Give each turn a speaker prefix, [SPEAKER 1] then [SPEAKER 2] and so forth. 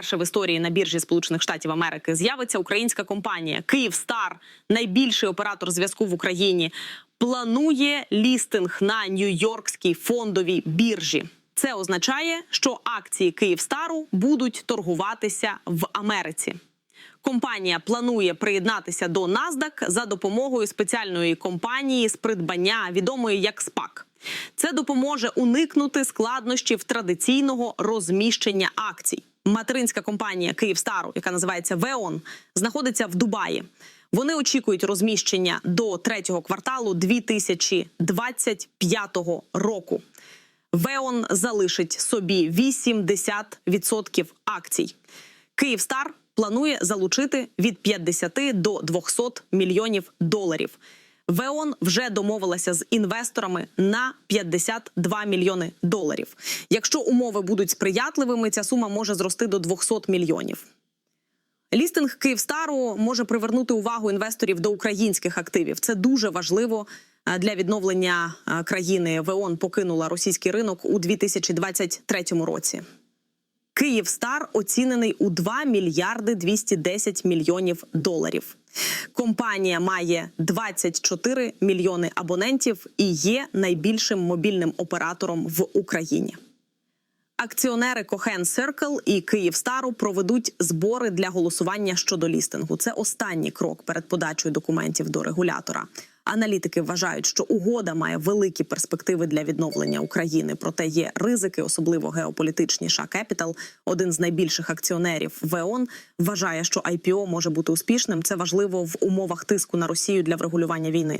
[SPEAKER 1] вперше в історії на біржі Сполучених Штатів Америки з'явиться українська компанія Київстар, найбільший оператор зв'язку в Україні, планує лістинг на Нью-Йоркській фондовій біржі. Це означає, що акції Київстару будуть торгуватися в Америці. Компанія планує приєднатися до NASDAQ за допомогою спеціальної компанії з придбання, відомої як SPAC. Це допоможе уникнути складнощів традиційного розміщення акцій. Материнська компанія Київстару, яка називається Веон, знаходиться в Дубаї. Вони очікують розміщення до третього кварталу 2025 року. Веон залишить собі 80% акцій. Київстар планує залучити від 50 до 200 мільйонів доларів. Веон вже домовилася з інвесторами на 52 мільйони доларів. Якщо умови будуть сприятливими, ця сума може зрости до 200 мільйонів. Лістинг Київстару може привернути увагу інвесторів до українських активів. Це дуже важливо е, для відновлення е, країни. ВЕОН покинула російський ринок у 2023 році. Київстар оцінений у 2 мільярди 210 мільйонів доларів. Компанія має 24 мільйони абонентів і є найбільшим мобільним оператором в Україні. Акціонери Коген Circle і Київстару проведуть збори для голосування щодо лістингу. Це останній крок перед подачею документів до регулятора. Аналітики вважають, що угода має великі перспективи для відновлення України. Проте є ризики, особливо геополітичні. Ша Кепітал, один з найбільших акціонерів ВЕОН, вважає, що IPO може бути успішним. Це важливо в умовах тиску на Росію для врегулювання війни.